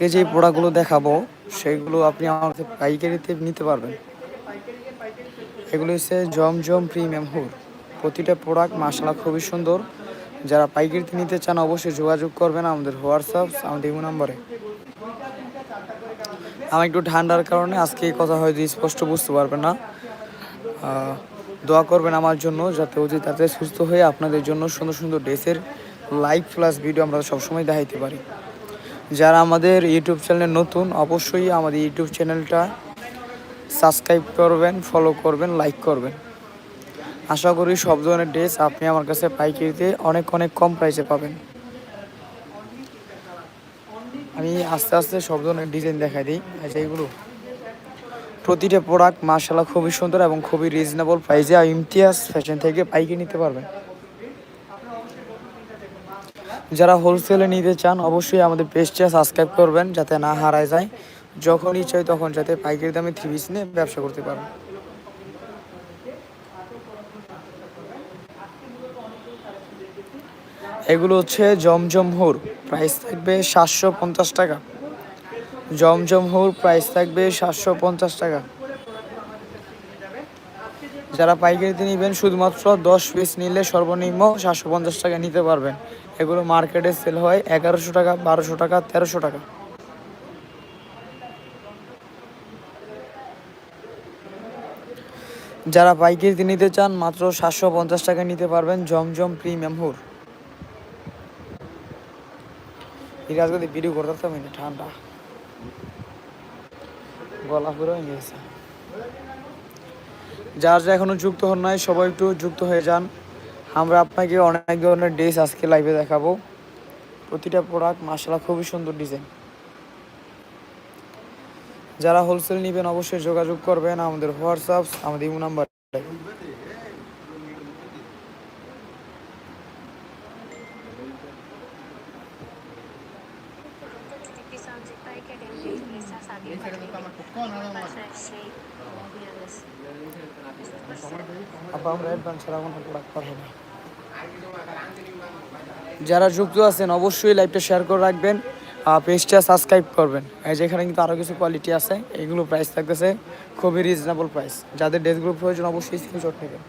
আজকে যে প্রোডাক্টগুলো দেখাবো, সেগুলো আপনি আমার পাইকারিতে নিতে পারবেন। এগুলো হচ্ছে জমজম প্রিমিয়াম হুর। প্রতিটা প্রোডাক্ট মাসালা খুবই সুন্দর। যারা পাইকারিতে নিতে চান অবশ্যই যোগাযোগ করবেন আমাদের হোয়াটসঅ্যাপ, আমাদের ইমো নাম্বারে। আমি একটু ঠান্ডার কারণে আজকে এই কথা হয়তো স্পষ্ট বুঝতে পারবেন না। দোয়া করবেন আমার জন্য যাতে অতি তাড়াতাড়ি সুস্থ হয়ে আপনাদের জন্য সুন্দর সুন্দর ড্রেসের লাইভ প্লাস ভিডিও আমরা সবসময় দেখাইতে পারি। যারা আমাদের ইউটিউব চ্যানেলে নতুন, অবশ্যই আমাদের ইউটিউব চ্যানেলটা সাবস্ক্রাইব করবেন ফলো করবেন লাইক করবেন। আশা করি সব ধরনের ড্রেস আপনি আমার কাছে পাইকারিতে অনেক অনেক কম প্রাইসে পাবেন। আমি আস্তে আস্তে সব ধরনের ডিজাইন দেখাই দিই। আচ্ছা এইগুলো প্রতিটা প্রোডাক্ট মার্শাল্লাহ খুবই সুন্দর এবং খুবই রিজনেবল প্রাইসে ইমতিয়াজ ফ্যাশন থেকে পাইকারি নিতে পারবেন। যারা হোলসেলে নিতে চান, অবশ্যই আমাদের পেজটা সাবস্ক্রাইব করবেন, যাতে না হারায় যায়। যখনই চাই তখন যাতে পাইকারি দামে থ্রি পিস নিয়ে ব্যবসা করতে পারেন। এগুলো হচ্ছে জমজম হুর। প্রাইস থাকবে সাতশো পঞ্চাশ টাকা। জমজম হুর প্রাইস থাকবে সাতশো পঞ্চাশ টাকা। যারা পাইকারিতে নেবেন, শুধুমাত্র দশ পিস নিলে সর্বনিম্ন সাতশো পঞ্চাশ টাকা নিতে পারবেন। এগুলো মার্কেটে সেল হয় এগারোশো টাকা, বারোশো টাকা, তেরোশো টাকা। যারা পাইকারিতে নিতে চান, মাত্র সাতশো পঞ্চাশ টাকা নিতে পারবেন জমজম প্রিমিয়াম হুর। আজকে ভিডিও করতে না ঠান্ডা। গলা পুরো হয়ে গেছে। যার যা এখনও যুক্ত হন নাই, সবাই একটু যুক্ত হয়ে যান। আমরা আপনাকে অনেক ধরনের ড্রেস আজকে লাইভে দেখাবো। প্রতিটা প্রোডাক্ট মাসালা খুবই সুন্দর ডিজাইন যারা হোলসেল নেবেন, অবশ্যই যোগাযোগ করবেন আমাদের হোয়াটসঅ্যাপ আমাদের ইমো নাম্বার। Episódio যারা যুক্ত আছেন, অবশ্যই লাইভটা শেয়ার করে রাখবেন পেজটা সাবস্ক্রাইব করবেন। এই যে এখানে কিন্তু আরও কিছু কোয়ালিটি আছে এইগুলো প্রাইস থাকতেছে খুবই রিজনেবল প্রাইস যাদের ড্রেসগুলো প্রয়োজন, অবশ্যই স্ক্রিনশট নেবেন।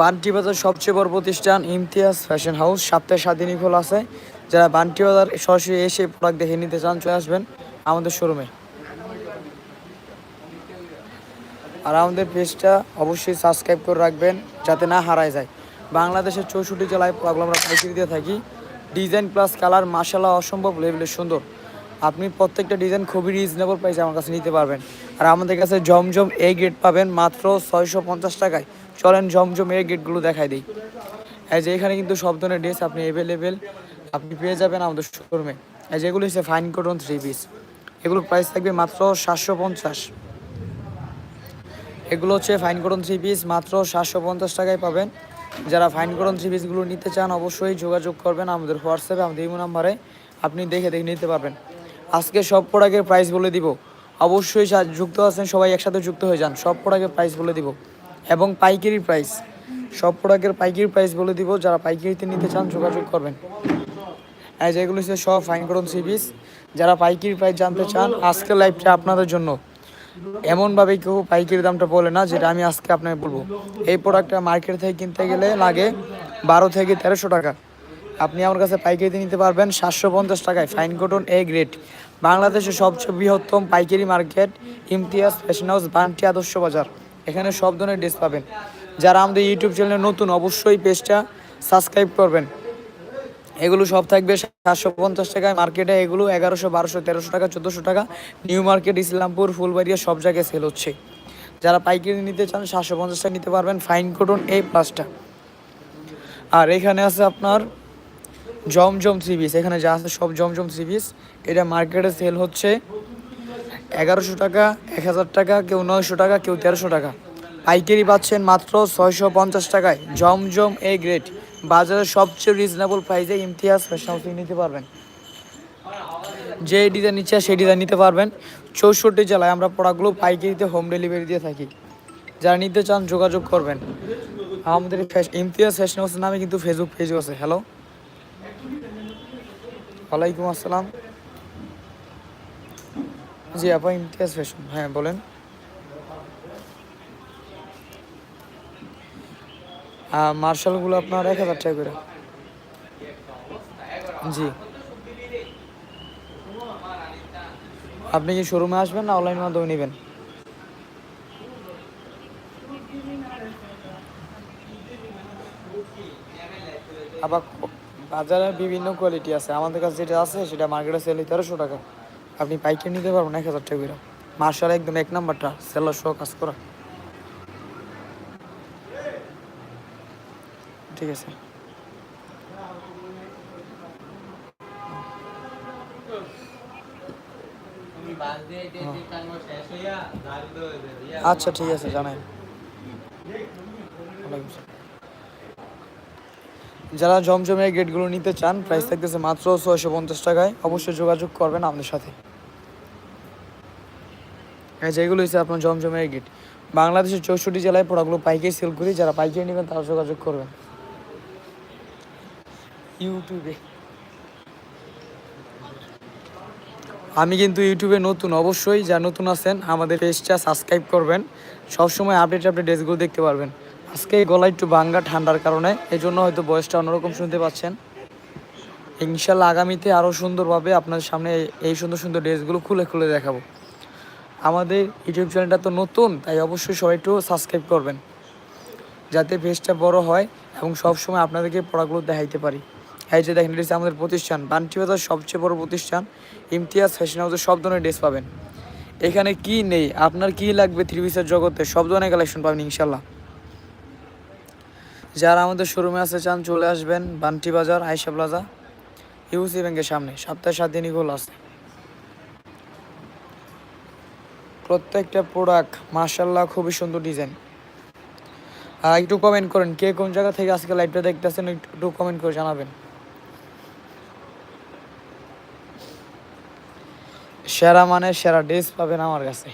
বান্টি বাজার সবচেয়ে বড় প্রতিষ্ঠান ইমতিয়াজ ফ্যাশন হাউস। সপ্তাহে সাত দিনই খোলা আছে। যারা বান্টি বাজার সরাসরি এসে প্রোডাক্ট দেখে নিতে চান, চলে আসবেন আমাদের শোরুমে আর আমাদের পেজটা অবশ্যই সাবস্ক্রাইব করে রাখবেন যাতে না হারায় যায়। বাংলাদেশের চৌষট্টি জেলায় প্রোগ্রাম আমরা পাইকারি দিয়ে থাকি। ডিজাইন প্লাস কালার মাসালা অসম্ভব লেভেলের সুন্দর। আপনি প্রত্যেকটা ডিজাইন খুবই রিজনেবল প্রাইসে আমার কাছে নিতে পারবেন। আর আমাদের কাছে জমজম এ গেট পাবেন মাত্র ছয়শো পঞ্চাশ টাকায়। চলেন জমজম এ গেটগুলো দেখাই দিই। এই যে এখানে কিন্তু সব ধরনের ড্রেস আপনি অ্যাভেলেবেল আপনি পেয়ে যাবেন আমাদের শোরুমে এই যেগুলো হচ্ছে ফাইন কটন থ্রি পিস এগুলোর প্রাইস থাকবে মাত্র সাতশো পঞ্চাশ। এগুলো হচ্ছে ফাইন করন থ্রি পিস মাত্র সাতশো পঞ্চাশ টাকায় পাবেন। যারা ফাইন করন থ্রি পিসগুলো নিতে চান, অবশ্যই যোগাযোগ করবেন আমাদের হোয়াটসঅ্যাপে, আমাদের ইমো নাম্বারে। আপনি দেখে দেখে নিতে পারবেন। আজকে সব প্রোডাক্টের প্রাইস বলে দিব। অবশ্যই যুক্ত আছেন, সবাই একসাথে যুক্ত হয়ে যান। সব প্রোডাক্টের প্রাইস বলে দিব। এবং পাইকারি প্রাইস সব প্রোডাক্টের পাইকারি প্রাইস বলে দিব। যারা পাইকারিতে নিতে চান, যোগাযোগ করবেন। এই যেগুলো হচ্ছে সব ফাইন করন পিস যারা পাইকারি প্রাইস জানতে চান, আজকের লাইভটা আপনাদের জন্য। এমনভাবে কেউ পাইকারি দামটা বলে না, যেটা আমি আজকে আপনাকে বলব। এই প্রোডাক্টটা মার্কেট থেকে কিনতে গেলে লাগে বারো থেকে তেরোশো টাকা। আপনি আমার কাছে পাইকারিতে নিতে পারবেন সাতশো পঞ্চাশ টাকায় ফাইন কটন এ গ্রেড বাংলাদেশের সবচেয়ে বৃহত্তম পাইকারি market Imtiaz fashion house Bunty আদর্শ বাজার। এখানে সব ধরনের ড্রেস পাবেন। যারা আমাদের ইউটিউব চ্যানেলে নতুন, অবশ্যই পেজটা সাবস্ক্রাইব করবেন। এগুলো সব থাকবে সাতশো পঞ্চাশ টাকায় মার্কেটে, এগুলো এগারোশো, বারোশো, তেরোশো টাকা, চোদ্দোশো টাকা। নিউ মার্কেট, ইসলামপুর, ফুলবাড়িয়া সব জায়গায় সেল হচ্ছে। যারা পাইকারি নিতে চান, সাতশো পঞ্চাশ টাকা নিতে পারবেন ফাইন কটন এই প্লাসটা আর এখানে আছে আপনার জমজম থ্রি পিস এখানে যা আছে সব জমজম থ্রি পিস এটা মার্কেটে সেল হচ্ছে এগারোশো টাকা, এক হাজার টাকা, কেউ নয়শো টাকা, কেউ তেরোশো টাকা। পাইকারি পাচ্ছেন মাত্র ছয়শো পঞ্চাশ টাকায়। জমজম এ গ্রেড বাজারের সবচেয়ে রিজনেবল প্রাইসে ইমতিয়াজ ফ্যাশন হাউস নিতে পারবেন। যে ডিজাইন নিচ্ছে সেই ডিজাইন নিতে পারবেন। চৌষট্টি জেলায় আমরা প্রোডাক্টগুলো পাইকারিতে হোম ডেলিভারি দিয়ে থাকি। যারা নিতে চান, যোগাযোগ করবেন। আমাদের ইমতিয়াজ ফ্যাশন হাউসের নামে কিন্তু ফেসবুক পেজও আছে। হ্যালো ওয়ালাইকুম আসসালাম। জি, আপা, ইমতিয়াজ ফ্যাশন হ্যাঁ বলেন। আহ, মার্শালগুলো আপনার এক হাজার টাকা করে। জি। আপনি কি শোরুমে আসবেন না অনলাইন মাধ্যমে নেবেন? আবার বাজারে বিভিন্ন কোয়ালিটি আছে। আমাদের কাছে যেটা আছে সেটা মার্কেটে সেল তেরোশো টাকা। আপনি পাইকারি নিতে পারবেন এক হাজার টাকা করে। মার্শাল একদম এক নাম্বারটা সেলার সহ কাজ করা। ঠিক আছে। আচ্ছা ঠিক আছে জানাই। যারা জমজমের গেটগুলো নিতে চান প্রাইস থাকতেছে মাত্র ছয়শো পঞ্চাশ টাকায়। অবশ্যই যোগাযোগ করবেন আমাদের সাথে। হ্যাঁ যেগুলো হচ্ছে আপনার জমজমের গেট। বাংলাদেশের চৌষট্টি জেলায় প্রোডাক্টগুলো পাইকারি সেল করি যারা পাইকারি নেবেন তারা যোগাযোগ করবেন। ইউটিউবে। আমি কিন্তু ইউটিউবে নতুন অবশ্যই যা নতুন আছেন, আমাদের পেজটা সাবস্ক্রাইব করবেন। সবসময় আপডেট আপডেট ড্রেসগুলো দেখতে পারবেন। আজকে গলা একটু বাঙ্গা ঠান্ডার কারণে এই জন্য হয়তো বয়সটা অন্যরকম শুনতে পাচ্ছেন। ইনশাল্লাহ আগামীতে আরও সুন্দরভাবে আপনাদের সামনে এই- এই সুন্দর সুন্দর ড্রেসগুলো খুলে খুলে দেখাবো। আমাদের ইউটিউব চ্যানেলটা তো নতুন, তাই অবশ্যই সবাই একটু সাবস্ক্রাইব করবেন। যাতে পেজটা বড় হয় এবং সবসময় আপনাদেরকে পড়াগুলো দেখাইতে পারি। এই যে দেখেন, এটা আমাদের প্রতিষ্ঠান। বান্টি বাজার সবচেয়ে বড় প্রতিষ্ঠান। ইমতিয়াজ ফ্যাশন হাউসে সব ধরনের ড্রেস পাবেন। এখানে কি নেই? আপনার কি লাগবে থ্রি পিসের জগতে? সব ধরনের কালেকশন পাবেন ইনশাল্লাহ যারা আমাদের শোরুমে আসতে চান, চলে আসবেন বান্টি বাজার আয়সা প্লাজা ইউসি ব্যাংকের সামনে। সপ্তাহে সাত দিনই খোলা আছে। প্রত্যেকটা প্রোডাক্ট মার্শাল্লাহ খুবই সুন্দর ডিজাইন আর একটু কমেন্ট করেন, কে কোন জায়গা থেকে আজকে লাইভটা দেখতেছেন, একটু কমেন্ট করে জানাবেন। সেরা মানে সেরা ড্রেস পাবেন আমার কাছে।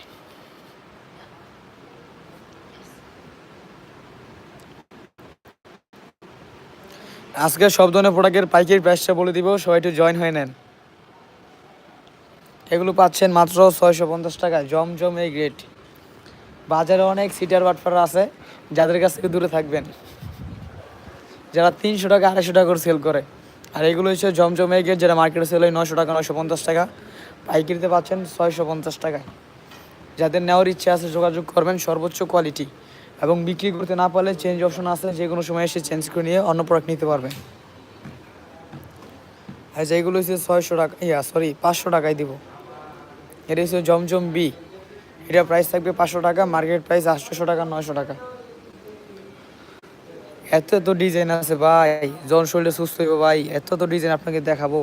আজকে সব ধরনের প্রোডাক্টের পাইকারি প্রাইসটা বলে দিব, সবাই একটু জয়েন হয়ে নেন। এগুলো পাচ্ছেন মাত্র ছয়শো পঞ্চাশ টাকায় জমজম এই গ্রেট বাজারে অনেক সিটার বাটফার আছে, যাদের কাছ থেকে দূরে থাকবেন। যারা তিনশো টাকা, আড়াইশো টাকা করে সেল করে। আর এগুলো হচ্ছে জমজম এই গ্রেট যেটা মার্কেটে সেল হয় নশো টাকা নশো পঞ্চাশ টাকা। পাইকারিতে পাচ্ছেন ছয়শো পঞ্চাশ টাকায়। যাদের নেওয়ার ইচ্ছে আছে যোগাযোগ করবেন সর্বোচ্চ কোয়ালিটি এবং বিক্রি করতে না পারলে চেঞ্জ অপশন আছে, যে কোনো সময় এসে চেঞ্জ করে নিয়ে অন্য প্রোডাক্ট নিতে পারবেন আর যেগুলো হচ্ছে ছয়শো টাকা, ইয়া সরি পাঁচশো টাকায় দিব। এটা হচ্ছে জমজম বি। এটা প্রাইস থাকবে পাঁচশো টাকা মার্কেট প্রাইস আটশোশো টাকা, নয়শো টাকা। এত এত ডিজাইন আছে ভাই, জন শরীরে সুস্থ হইব ভাই, এত এত ডিজাইন আপনাকে দেখাবো।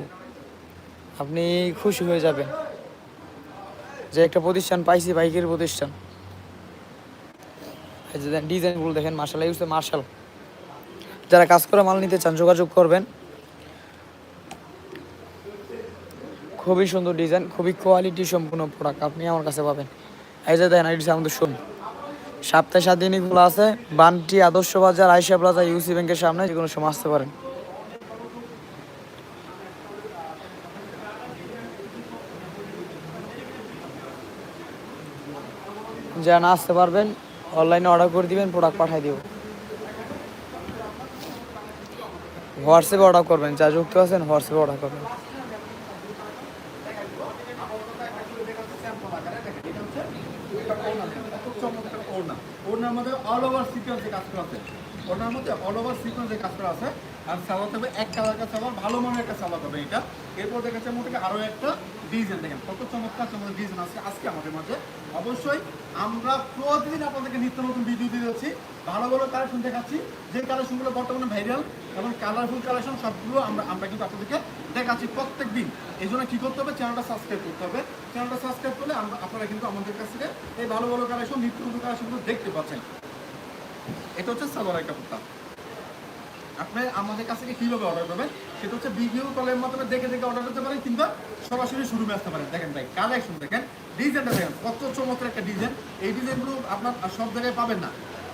আপনি খুশি হয়ে যাবেন যে একটা প্রতিষ্ঠান পাইছি, বাইকের প্রতিষ্ঠান। ডিজাইনগুলো দেখেন মার্শাল ইউজ মার্শাল। যারা কাজ করে মাল নিতে চান, যোগাযোগ করবেন। খুবই সুন্দর ডিজাইন, খুবই কোয়ালিটি সম্পূর্ণ প্রোডাক্ট আপনি আমার কাছে পাবেন। এই যে দেখেন আমাদের শুন সপ্তাহে সাত দিনই খোলা আছে। বানটি আদর্শ বাজার, আইসা প্লাজা, ইউসি ব্যাংকের সামনে যে কোনো সময় আসতে পারেন। যারা না আসতে পারবেন অনলাইনে অর্ডার করে দিবেন প্রোডাক্ট পাঠিয়ে দিব। হোয়াটসঅ্যাপে অর্ডার করবেন, যা যুক্ত আছেন হোয়াটসঅ্যাপে অর্ডার করবেন। মধ্যে অল ওভার কাজ আছে মধ্যে অল ওভার কাজ আছে। আর সালোয়ার থাকবে এক কালার কাছে সালোয়ার ভালো মানের একটা সালোয়ার হবে এটা। এরপর দেখাচ্ছে মোটামুটি আরও একটা ডিজাইন দেখেন কত চমৎকার চমৎকার ডিজাইন আছে আজকে আমাদের মাঝে। অবশ্যই আমরা প্রতিদিন আপনাদেরকে নিত্য নতুন ভিডিও দিয়ে যাচ্ছি ভালো ভালো কালেকশন দেখাচ্ছি। যে কালেকশনগুলো বর্তমানে ভাইরাল এবং কালারফুল কালেকশন সবগুলো আমরা আমরা কিন্তু আপনাদেরকে দেখাচ্ছি প্রত্যেক দিন এই জন্য কী করতে হবে? চ্যানেলটা সাবস্ক্রাইব করতে হবে। চ্যানেলটা সাবস্ক্রাইব করলে আমরা আপনারা কিন্তু আমাদের কাছ থেকে এই ভালো ভালো কালেকশন নিত্য নতুন কালেকশনগুলো দেখতে পাচ্ছেন। এটা হচ্ছে সালোয়ার কুর্তা আপনি আমাদের কাছ থেকে কীভাবে অর্ডার করবেন? সেটা হচ্ছে ভিডিও কলের মাধ্যমে দেখে দেখে অর্ডার করতে পারেন কিংবা সরাসরি শুরুমে আসতে পারেন। দেখেন ভাই কালেকশন দেখেন। ডিজাইনটা দেখেন, কত চমৎকার একটা ডিজাইন এই ডিজাইনগুলো আপনার সব জায়গায় পাবেন না।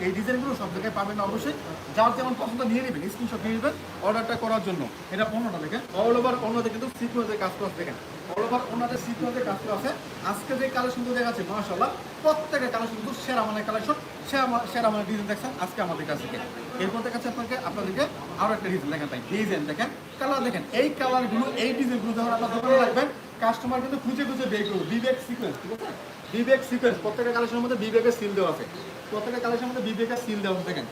এই ডিজাইনগুলো সব জায়গায় পাবেন না অবশ্যই। যার যেমন পছন্দ নিয়ে নেবেন স্ক্রিনশট নিয়ে নেবেন অর্ডারটা করার জন্য। এটা পণ্যটা দেখেন। অল ওভার অন্যদের কিন্তু সিকুয়েন্সের কাজ করা দেখেন। অল ওভার অন্যদের সিকুয়েন্সের কাজ করা আছে, আজকে যে কালেকশনগুলো দেখাচ্ছে, মাশাআল্লাহ প্রত্যেকের কালেকশন কিন্তু সেরা মানের কালেকশন সেরা সেরা মানের ডিজাইন দেখছেন আজকে আমাদের কাছ। থেকে এরপর দেখাচ্ছে আপনাকে, আপনাদেরকে আরও একটা ডিজাইন দেখেন তাই ডিজাইন দেখেন। কালার দেখেন, এই কালারগুলো, এই ডিজাইনগুলো যখন আপনার দোকানে রাখবেন কাস্টমার কিন্তু খুঁজে খুঁজে বের করবে। বিবেক সিকোয়েন্স ঠিক আছে? বিবেক সিকোয়েন্স প্রত্যেকটা কালেকশনের মধ্যে বিবেকের সিল দেওয়া আছে। প্রত্যেকটা কালেকশনের মধ্যে বিবেকের সিল দেওয়া আছে, দেখেন।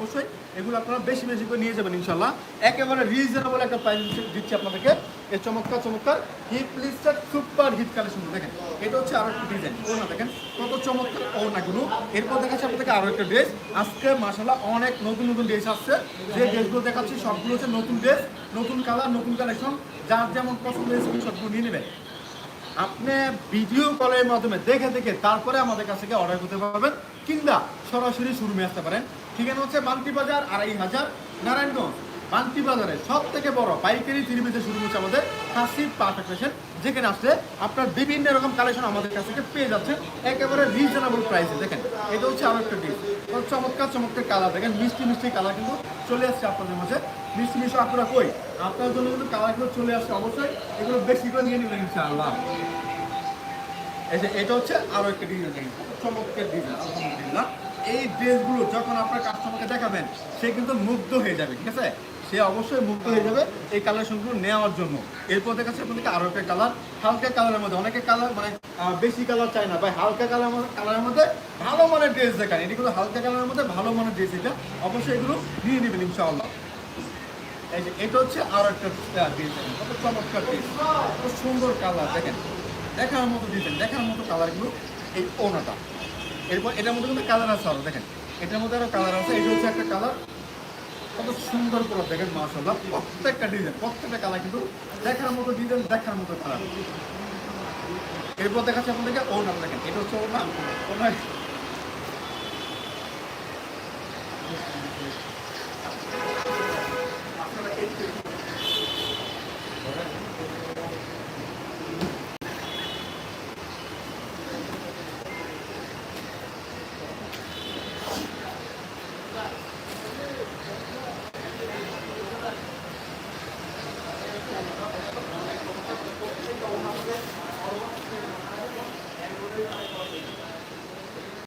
অবশ্যই, এগুলো আপনারা বেশি বেশি করে নিয়ে যাবেন ইনশাল্লাহ একেবারে রিজনেবল একটা প্রাইস দিচ্ছি আপনাদেরকে। এই চমৎকার চমৎকার হিট লিস্টার সুপার হিট কালেকশন দেখেন। এটা হচ্ছে আরও একটা ডিজাইন ওনা দেখেন, কত চমৎকার ওনাগুলো এরপর দেখাচ্ছি আপনাদেরকে আরও একটা ড্রেস আজকে মাসাল্লাহ অনেক নতুন নতুন ড্রেস আসছে। যে ড্রেসগুলো দেখাচ্ছি, সবগুলো হচ্ছে নতুন ড্রেস নতুন কালার নতুন কালেকশন যার যেমন পছন্দ সবগুলো নিয়ে নেবেন। আপনি ভিডিও কলের মাধ্যমে দেখে দেখে তারপরে আমাদের কাছ থেকে অর্ডার করতে পারবেন, কিংবা সরাসরি শোরুমে আসতে পারেন। ঠিকানা হচ্ছে বান্তি বাজার আড়াই হাজার নারায়ণগঞ্জ। বান্তি বাজারে সব থেকে বড় পাইকারি তিরিমিতে শুরু হচ্ছে আমাদের হাসিব পারফেক্ট ফ্যাশন যেখানে আসলে আপনার বিভিন্ন রকম কালেকশন আমাদের কাছ থেকে পেয়ে যাচ্ছেন। একেবারে রিজনেবল প্রাইসে দেখেন, এটা হচ্ছে আরও একটা ডিশ চমৎকার চমৎকার কালার দেখেন, মিষ্টি মিষ্টি কালার কিন্তু চলে আসছে আপনাদের মাঝে। মিষ্টি মিষ্টি আপনারা কই? আপনার জন্য কিন্তু কালারগুলো চলে আসছে অবশ্যই। এগুলো বেশি করে নিয়ে নেবেন ইনশাআল্লাহ। এটা হচ্ছে আরও একটা ডিজাইন চমৎকার ডিজাইন আলহামদুলিল্লাহ। এই ড্রেসগুলো যখন আপনার কাস্টমারকে দেখাবেন, সে কিন্তু মুগ্ধ হয়ে যাবে, ঠিক আছে? সে অবশ্যই মুগ্ধ হয়ে যাবে এই কালেকশনগুলো নেওয়ার জন্য। এরপর দেখাচ্ছে আপনাদেরকে আরও একটা কালার হালকা কালারের মধ্যে, অনেকে কালার মানে বেশি কালার চায় না, ভাই, হালকা কালার কালারের মধ্যে ভালো মানের ড্রেস দেখান। এটি কিন্তু হালকা কালারের মধ্যে ভালো মানের ড্রেস এটা। অবশ্যই এগুলো নিয়ে নেবেন, ইনশাআল্লাহ। এটা হচ্ছে আরও একটা ডিজাইন কত চমৎকার ডিজাইন কত সুন্দর কালার দেখেন। দেখার মতো ডিজাইন দেখার মতো কালারগুলো এই ওনাটা। এরপর এটার মধ্যে কিন্তু কালার আছে আরও, দেখেন। এটার মধ্যে আরও কালার আছে, এটা হচ্ছে একটা কালার কত সুন্দর করে দেখেন মাশাআল্লাহ, প্রত্যেকটা ডিজাইন প্রত্যেকটা কালার কিন্তু দেখার মতো ডিজাইন দেখার মতো কালার এরপর দেখাচ্ছি আপনাদেরকে নাম দেখেন, এটা হচ্ছে ওনা ওনা